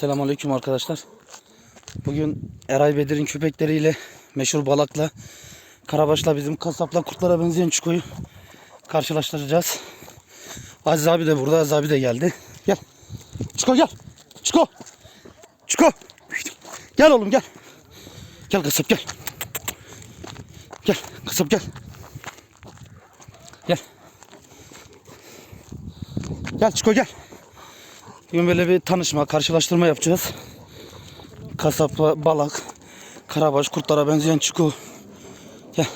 Selamünaleyküm arkadaşlar. Bugün Eray Bedir'in köpekleriyle meşhur Balak'la Karabaş'la bizim kasapla kurtlara benzeyen Çuko'yu karşılaştıracağız. Aziz abi de burada. Aziz abi de geldi. Gel. Çuko gel. Çuko. Çuko. Gel oğlum gel. Gel kasap gel. Gel kasap gel. Gel. Gel Çuko gel. Bugün böyle bir tanışma, karşılaştırma yapacağız. Kasap, balak, karabaş, kurtlara benzeyen çuku. Gel.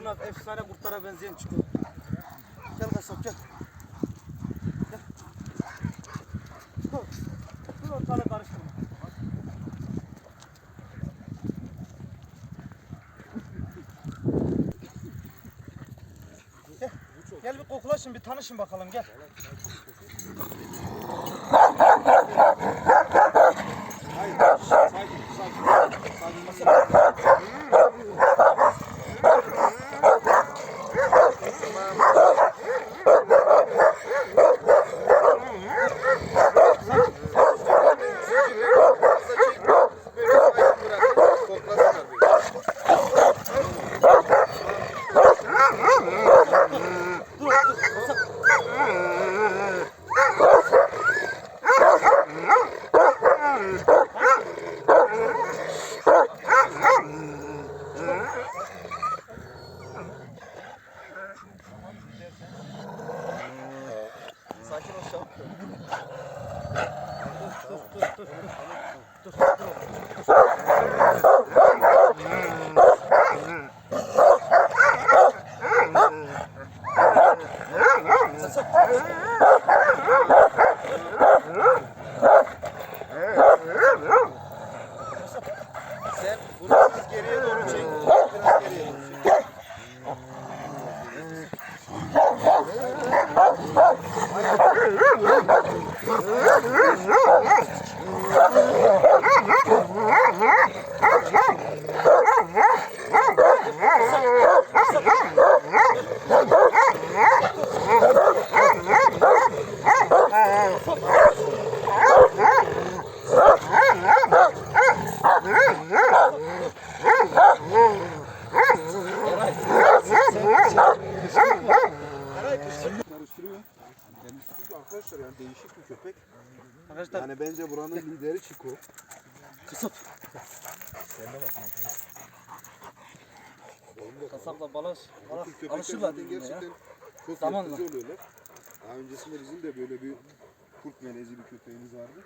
Kurnaz, efsane kurtlara benzeyen çukur. Gel kasap gel. Gel. Dur. Dur ortalığı karıştırma. Gel. Gel bir koklaşın, bir tanışın bakalım gel. Sakin Mm-hmm. Yeah. Arkadaşlar yani değişik bir köpek. Arkadaşlar Yani bence buranın lideri Çiko. kasap. Kasapla balaş. Bu tür köpekler Alışırlar zaten birbirine ya. gerçekten çok Zamanla. yırtıcı oluyorlar. Daha öncesinde bizim de böyle bir kurt melezi bir köpeğimiz vardı.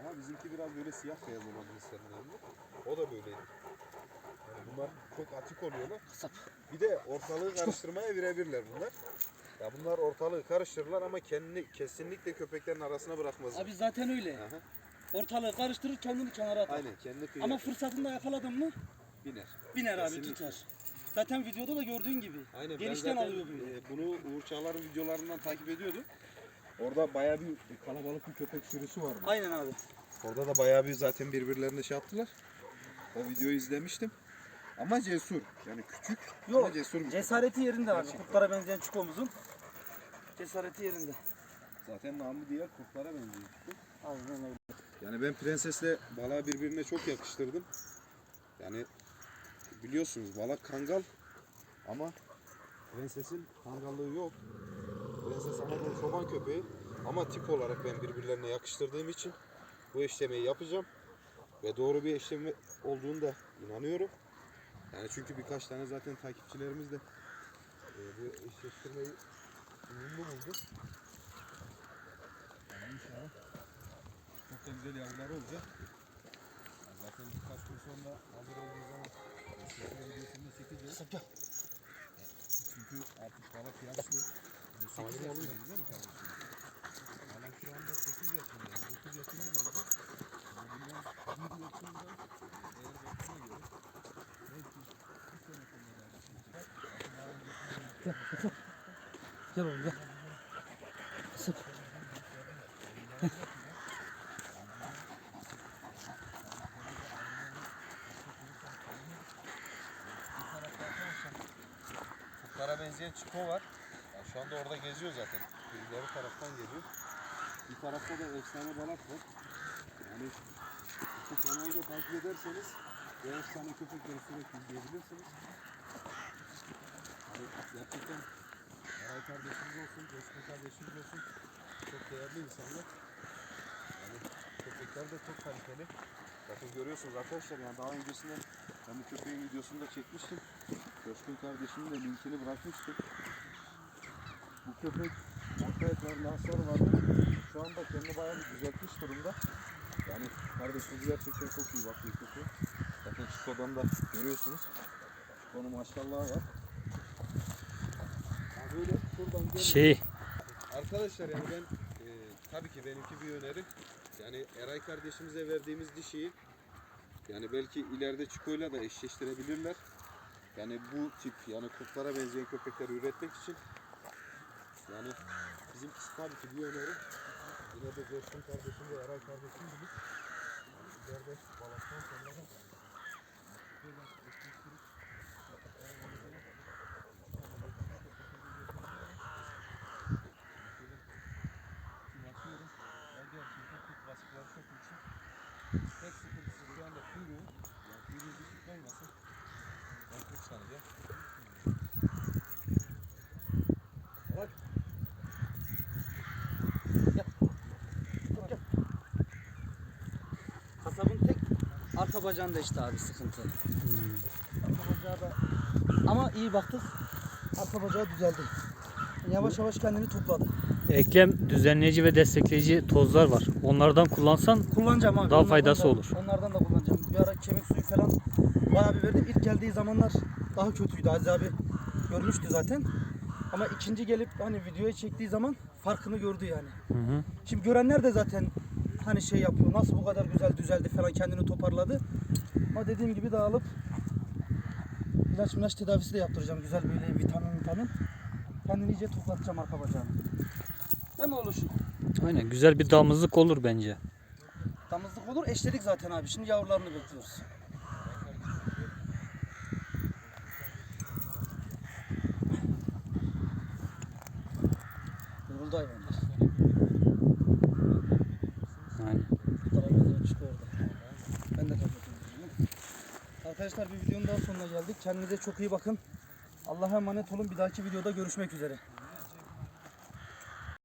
Ama bizimki biraz böyle siyah beyaz olan cinslerinden. O da böyleydi. Yani bunlar çok açık oluyorlar. Kasap. Bir de ortalığı karıştırmaya birebirler bunlar. Ya bunlar ortalığı karıştırırlar ama kendini kesinlikle köpeklerin arasına bırakmazlar. Abi zaten öyle. Aha, Ortalığı karıştırır kendini kenara atar. aynen kendi kıyı Ama fırsatında yakaladın mı biner. biner abi Kesinlikle. tutar. Zaten videoda da gördüğün gibi. Aynen Genişten ben zaten, alıyor böyle. e, bunu Uğur Çağlar'ın videolarından takip ediyordum. Orada bayağı bir kalabalık bir köpek sürüsü vardı. Aynen abi. Orada da bayağı bir zaten birbirlerine şey yaptılar. O videoyu izlemiştim. Ama cesur. Yani küçük ama Yok. cesur bir köpek. Cesareti yerinde abi. Gerçekten. Kurtlara benzeyen çukomuzun. Cesareti yerinde. Zaten namı diğer kurtlara benziyor. Aynen öyle. Yani ben prensesle balığa birbirine çok yakıştırdım. Yani biliyorsunuz balak kangal ama prensesin kangallığı yok. Prenses Anadolu çoban köpeği Ama tip olarak ben birbirlerine yakıştırdığım için bu eşlemeyi yapacağım. Ve doğru bir eşleme olduğunu da inanıyorum. Yani çünkü birkaç tane zaten takipçilerimiz de e, bu eşleştirmeyi uyumlu buldu. Yani inşallah çok da güzel yavrular olacak. Yani zaten birkaç gün sonra hazır olduğu zaman eşleştirme videosunu çekeceğiz. Çünkü artık balık yaşlı. 8 yaşındayız değil mi kardeşim? Balık şu anda 8 yaşında. 9 yaşına gelecek. Yani bundan 1 yaşında eğer bakıma göre belki bir sene sonra da çıkacak. Daha öncesinde Gel oğlum gel. Sık. Kurtlara benzeyen çiko var. Yani şu anda orada geziyor zaten. Birileri taraftan geliyor. Bir tarafta da efsane balık var. Yani bu kanalı da takip ederseniz bu efsane köpekleri sürekli izleyebilirsiniz. Yani gerçekten Eray kardeşimiz olsun, Coşkun kardeşimiz olsun çok değerli insanlar. Yani köpekler de çok kaliteli. Bakın görüyorsunuz arkadaşlar yani daha öncesinde ben bu köpeğin videosunu da çekmiştim. Coşkun kardeşimin de linkini bırakmıştım. Bu köpek orta ayaklarında hasar vardı. Şu anda kendini bayağı bir düzeltmiş durumda. Yani kardeşimiz gerçekten çok iyi bakıyor köpeğe. Zaten Çiko'dan da görüyorsunuz. Çiko'nun maşallahı var. Şey, Arkadaşlar yani ben e, tabii ki benimki bir öneri. Yani Eray kardeşimize verdiğimiz dişiyi yani belki ileride Çiko'yla da eşleştirebilirler. Yani bu tip yani kurtlara benzeyen köpekleri üretmek için yani bizimkisi tabii ki bir öneri. Yine de Coşkun kardeşim ve Eray kardeşim gibi yani ileride balıktan sonra da böyle eşleştirip Şimdi açıyorum. Ya gerçekten kurt vasıfları çok yüksek. Tek sıkıntısı şu anda kuyruğu. Yani kuyruğu düşük olmasın. Ben kurt sanacağım. Bak. Kasabın tek arka bacağında işte abi sıkıntı. Arka bacağı da ama iyi baktık. Arka bacağı düzeldi. Yavaş yavaş kendini topladı. eklem düzenleyici ve destekleyici tozlar var. Onlardan kullansan Kullanacağım abi. Daha Onlardan faydası da- olur. Onlardan da kullanacağım. Bir ara kemik suyu falan bayağı bir verdim. İlk geldiği zamanlar daha kötüydü. Aziz abi görmüştü zaten. Ama ikinci gelip hani videoya çektiği zaman farkını gördü yani. Hı hı. Şimdi görenler de zaten hani şey yapıyor. Nasıl bu kadar güzel düzeldi falan kendini toparladı. Ama dediğim gibi dağılıp ilaç ilaç tedavisi de yaptıracağım. Güzel böyle vitamin vitamin. Kendini iyice toplatacağım arka bacağını. Değil mi oluşum? Aynen güzel bir damızlık olur bence. Damızlık olur. Eşledik zaten abi. Şimdi yavrularını bekliyoruz. Yoruldu hayvanlar. Aynen. Kurtlara benzeyen çıkıyor orada. Ben de kapatıyorum. Arkadaşlar bir videonun daha sonuna geldik. Kendinize çok iyi bakın. Allah'a emanet olun. Bir dahaki videoda görüşmek üzere.